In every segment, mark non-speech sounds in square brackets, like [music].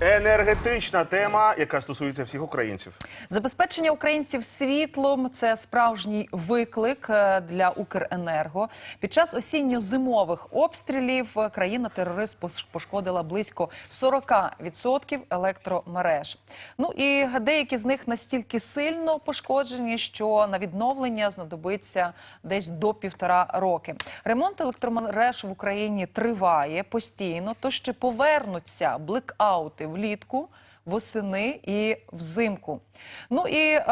Енергетична тема, яка стосується всіх українців. Забезпечення українців світлом це справжній виклик е, для Укренерго. Під час осінньо-зимових обстрілів е, країна-терорист пошкодила близько 40% електромереж. Ну і деякі з них настільки сильно пошкоджені, що на відновлення знадобиться десь до півтора роки. Ремонт електромереж в Україні триває постійно, тож чи повернуться блекаути влітку? восени і взимку. Ну і е,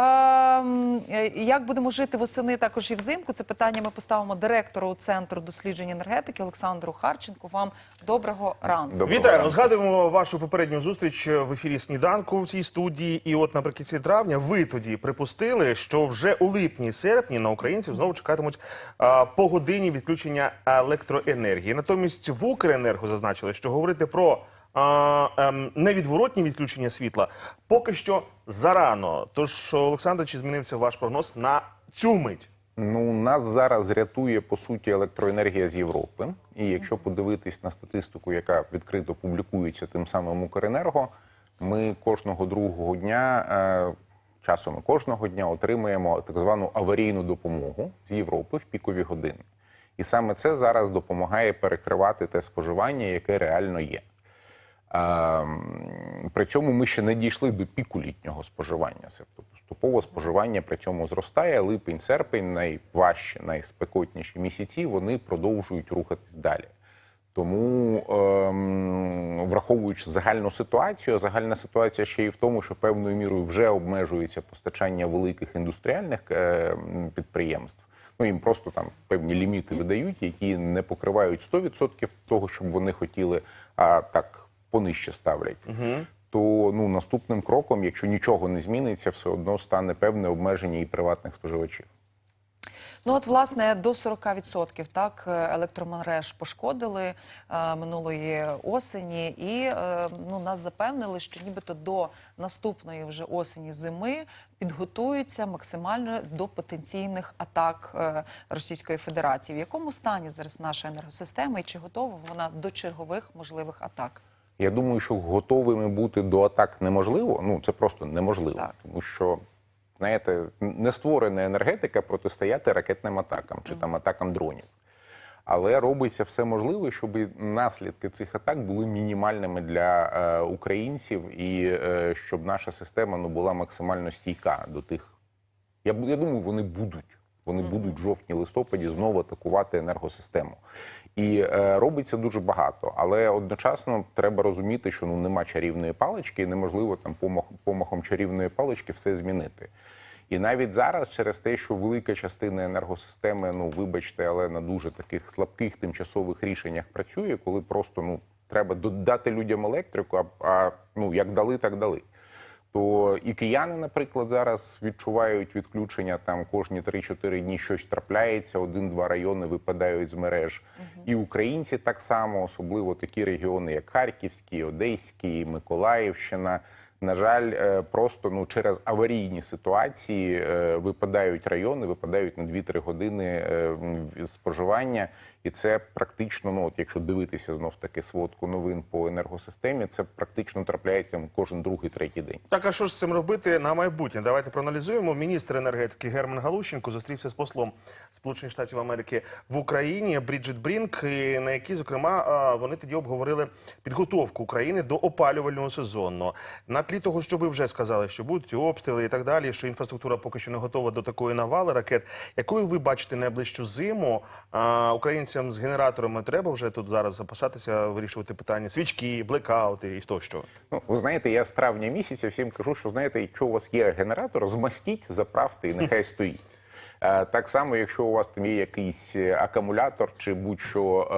е, як будемо жити восени також і взимку? Це питання ми поставимо директору центру досліджень енергетики Олександру Харченку. Вам доброго ранку. Доброго Вітаємо. ранку. Згадуємо вашу попередню зустріч в ефірі сніданку в цій студії. І от наприкінці травня ви тоді припустили, що вже у липні-серпні на українців знову чекатимуть а, погодинні відключення електроенергії. Натомість в Укренерго зазначили, що говорити про ем, невідворотні відключення світла поки що зарано. Тож, Олександр, чи змінився ваш прогноз на цю мить? Ну, нас зараз рятує по суті електроенергія з Європи. І якщо подивитись на статистику, яка відкрито публікується тим самим Укренерго, ми кожного другого дня, е, часом кожного дня отримуємо так звану аварійну допомогу з Європи в пікові години. І саме це зараз допомагає перекривати те споживання, яке реально є. Ем, При цьому ми ще не дійшли до піку літнього споживання. Тобто поступово споживання при цьому зростає. Липень, серпень, найважчі, найспекотніші місяці, вони продовжують рухатись далі. Тому, ем, враховуючи загальну ситуацію, загальна ситуація ще й в тому, що певною мірою вже обмежується постачання великих індустріальних е, підприємств. Ну їм просто там певні ліміти видають, які не покривають 100% того, щоб вони хотіли, а так понижче ставлять. То ну наступним кроком, якщо нічого не зміниться, все одно стане певне обмеження і приватних споживачів. Ну от власне до 40% так е, електромереж пошкодили е, минулої осені, і е, ну нас запевнили, що нібито до наступної вже осені зими підготуються максимально до потенційних атак е, Російської Федерації. В якому стані зараз наша енергосистема і чи готова вона до чергових можливих атак? Я думаю, що готовими бути до атак неможливо. Ну це просто неможливо, Так. тому що знаєте, не створена енергетика протистояти ракетним атакам чи там атакам дронів. Але робиться все можливе, щоб наслідки цих атак були мінімальними для е, українців, і е, щоб наша система ну була максимально стійка до тих. Я, я думаю, вони будуть. Вони будуть в жовтні-листопаді знову атакувати енергосистему. І е, робиться дуже багато. Але одночасно треба розуміти, що ну нема чарівної палички, і неможливо там помах, помахом чарівної палички все змінити. І навіть зараз, через те, що велика частина енергосистеми, ну вибачте, але на дуже таких слабких тимчасових рішеннях працює, коли просто ну треба додати людям електрику, а, а ну як дали, так дали то і кияни, наприклад, зараз відчувають відключення там кожні 3-4 дні щось трапляється, один-два райони випадають з мереж. І українці так само, особливо такі регіони, як Харківський, Одеський, Миколаївщина. На жаль, е, просто ну через аварійні ситуації е, випадають райони, випадають на 2-3 години е, споживання, і це практично, ну от якщо дивитися знов таки сводку новин по енергосистемі, це практично трапляється кожен другий, третій день. Так, а що ж з цим робити на майбутнє? Давайте проаналізуємо. Міністр енергетики Герман Галущенко зустрівся з послом Сполучених Штатів Америки в Україні Бріджит Брінк, і на якій, зокрема, вони тоді обговорили підготовку України до опалювального сезону. На тлі того, що ви вже сказали, що будуть обстріли і так далі, що інфраструктура поки що не готова до такої навали ракет. Якою ви бачите найближчу зиму? А, українцям з генераторами треба вже тут зараз запасатися, вирішувати питання свічки, блекаути і тощо. Ну, ви знаєте, я з травня місяця всім кажу, що знаєте, якщо у вас є генератор, змастіть, заправте і [laughs] нехай стоїть. Е, Так само, якщо у вас там є якийсь е, акумулятор чи будь-що е,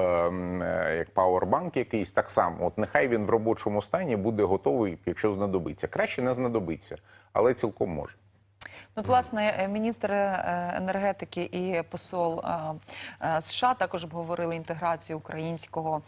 е, як пауербанк якийсь, так само, от нехай він в робочому стані буде готовий, якщо знадобиться. Краще не знадобиться, але цілком може. Ну, от, власне, е, міністр е, енергетики і посол е, США також обговорили інтеграцію українського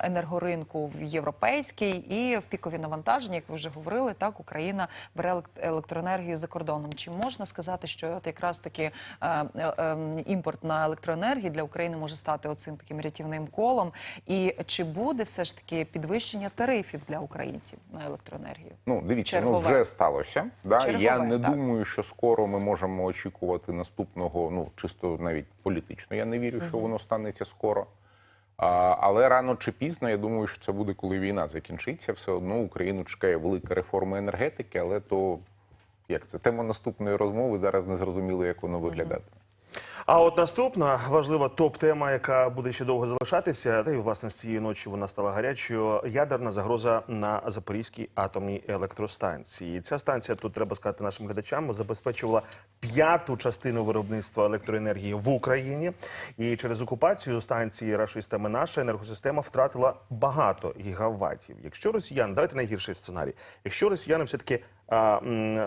енергоринку в європейський і в пікові навантаження, як ви вже говорили, так Україна бере електроенергію за кордоном. Чи можна сказати, що от якраз таки е, е, е, імпорт на електроенергію для України може стати оцим таким рятівним колом? І чи буде все ж таки підвищення тарифів для українців на електроенергію? Ну, дивіться, Чергове. ну вже сталося. Да? Чергове, Я не так. думаю, що скоро ми можемо очікувати наступного, ну чисто навіть політично. Я не вірю, що воно станеться скоро. А, але рано чи пізно, я думаю, що це буде, коли війна закінчиться. Все одно Україну чекає велика реформа енергетики, але то як це тема наступної розмови. Зараз не зрозуміло, як воно виглядатиме. А от наступна важлива топ-тема, яка буде ще довго залишатися, та й власне з цієї ночі вона стала гарячою. Ядерна загроза на Запорізькій атомній електростанції. Ця станція тут треба сказати нашим глядачам забезпечувала п'яту частину виробництва електроенергії в Україні. І через окупацію станції рашистами наша енергосистема втратила багато гігаватів. Якщо росіяни, давайте найгірший сценарій. Якщо росіяни все таки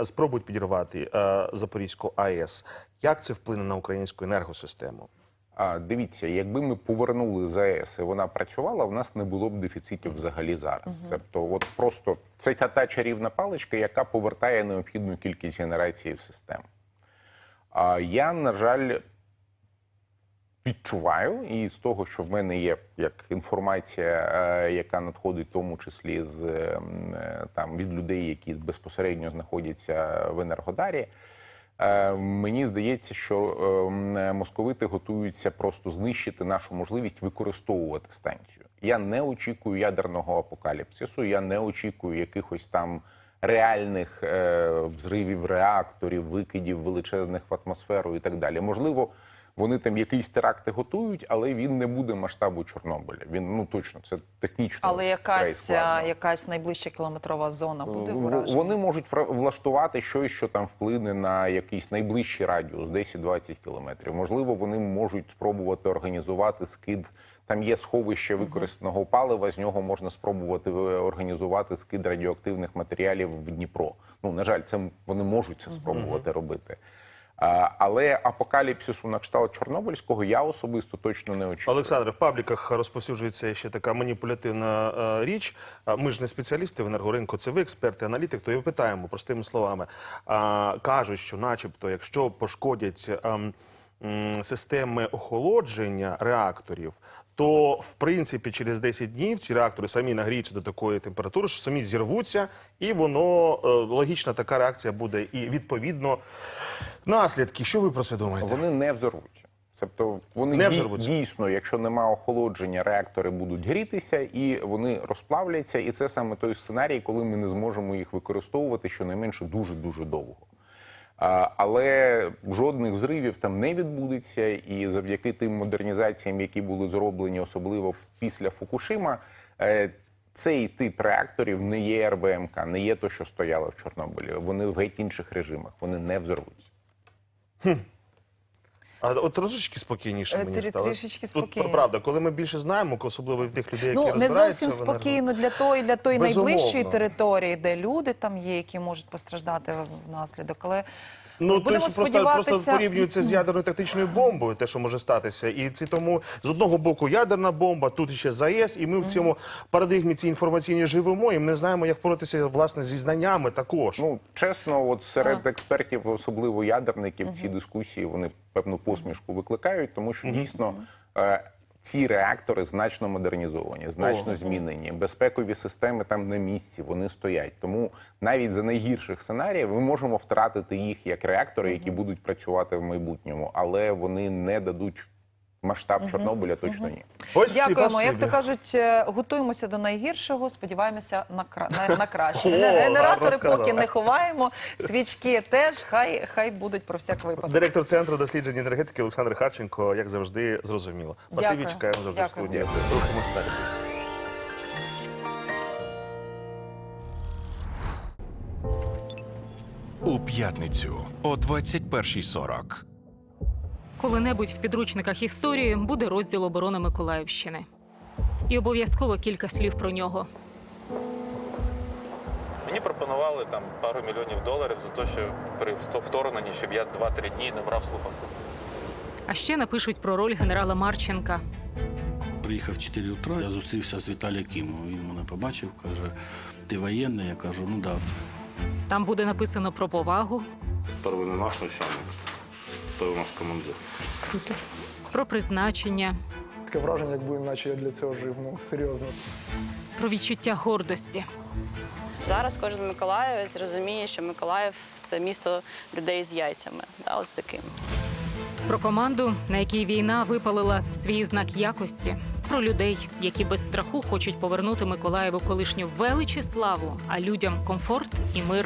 спробують підірвати Запорізьку АЕС. Як це вплине на українську енергосистему? А дивіться, якби ми повернули ЗАЕС і вона працювала, в нас не було б дефіцитів взагалі зараз. Тобто, от просто це та, та чарівна паличка, яка повертає необхідну кількість генерації в систему. А я, на жаль, відчуваю, і з того, що в мене є як інформація, е, яка надходить, в тому числі з е, м, е, там від людей, які безпосередньо знаходяться в Енергодарі. Е, Мені здається, що е, московити готуються просто знищити нашу можливість використовувати станцію. Я не очікую ядерного апокаліпсису, я не очікую якихось там реальних взривів реакторів, викидів величезних в атмосферу і так далі. Можливо, вони там якісь теракти готують, але він не буде масштабу Чорнобиля. Він ну точно це технічно Але якась, якась найближча кілометрова зона буде В- вражена? Вони можуть влаштувати щось, що там вплине на якийсь найближчий радіус, 10-20 кілометрів. Можливо, вони можуть спробувати організувати скид. Там є сховище використаного палива, з нього можна спробувати е, організувати скид радіоактивних матеріалів в Дніпро. Ну, на жаль, це вони можуть це спробувати робити. Але апокаліпсису на кшталт Чорнобильського я особисто точно не очікую. Олександр, в пабліках розповсюджується ще така маніпулятивна е, річ. Ми ж не спеціалісти в енергоринку, це ви експерти, аналітик, то і питаємо простими словами. Кажуть, що, начебто, якщо пошкодять ем, системи охолодження реакторів. То в принципі через 10 днів ці реактори самі нагріються до такої температури, що самі зірвуться, і воно е, логічна така реакція буде. І відповідно наслідки. Що ви про це думаєте? Вони не взорвуться. Тобто вони Не дій- дійсно, якщо нема охолодження, реактори будуть грітися і вони розплавляться. І це саме той сценарій, коли ми не зможемо їх використовувати щонайменше дуже дуже довго. Але жодних взривів там не відбудеться, і завдяки тим модернізаціям, які були зроблені, особливо після Фукушима, е, цей тип реакторів не є РБМК, не є то, що стояло в Чорнобилі. Вони в геть інших режимах, вони не взорвуться. А от трошечки спокійніше Е, мені трі- стало. трішечки Тут, правда, коли ми більше знаємо, особливо в тих людей, які Ну не розбираються зовсім в енерго- спокійно для тої, для тої Безумовно. найближчої території, де люди там є, які можуть постраждати внаслідок. Але Ну, будемо що просто, сподіватися. просто порівнюється з ядерною тактичною бомбою, те, що може статися. І це тому з одного боку ядерна бомба, тут ще ЗАЕС, і ми в цьому парадигмі цій інформаційній живемо, і ми не знаємо, як боротися власне зі знаннями також. Ну чесно, от серед експертів, особливо ядерників, ці дискусії вони певну посмішку викликають, тому що дійсно. Ці реактори значно модернізовані, значно змінені. Безпекові системи там на місці, вони стоять. Тому навіть за найгірших сценаріїв ми можемо втратити їх як реактори, які будуть працювати в майбутньому, але вони не дадуть масштаб Чорнобиля, точно ні. Ось Дякуємо. Як то кажуть, е, готуємося до найгіршого, сподіваємося на кра- на, на краще. [laughs] О, Генератори поки не ховаємо, свічки теж хай хай будуть про всяк випадок. Директор центру досліджень енергетики Олександр Харченко, як завжди, зрозуміло. Спасибі, Дякую. чекаємо завжди в Дякую. студії. Рухаємося далі. У п'ятницю о 21.40. Коли-небудь в підручниках історії буде розділ оборони Миколаївщини. І обов'язково кілька слів про нього. Мені пропонували там пару мільйонів доларів за те, що при вторгненні, щоб я 2-3 дні не брав слухавку. А ще напишуть про роль генерала Марченка. Приїхав в 4 утра, я зустрівся з Віталієм Кімом. Він мене побачив, каже, ти воєнний? Я кажу, ну так. Да. Там буде написано про повагу, Перший не наш начальник, той у нас командир. про призначення, Таке враження, якби наче я для цього жив, ну серйозно. про відчуття гордості. Зараз кожен миколаївець розуміє, що Миколаїв це місто людей з яйцями. Да, ось таким. Про команду, на якій війна випалила свій знак якості, про людей, які без страху хочуть повернути Миколаєву колишню велич і славу, а людям комфорт і мир.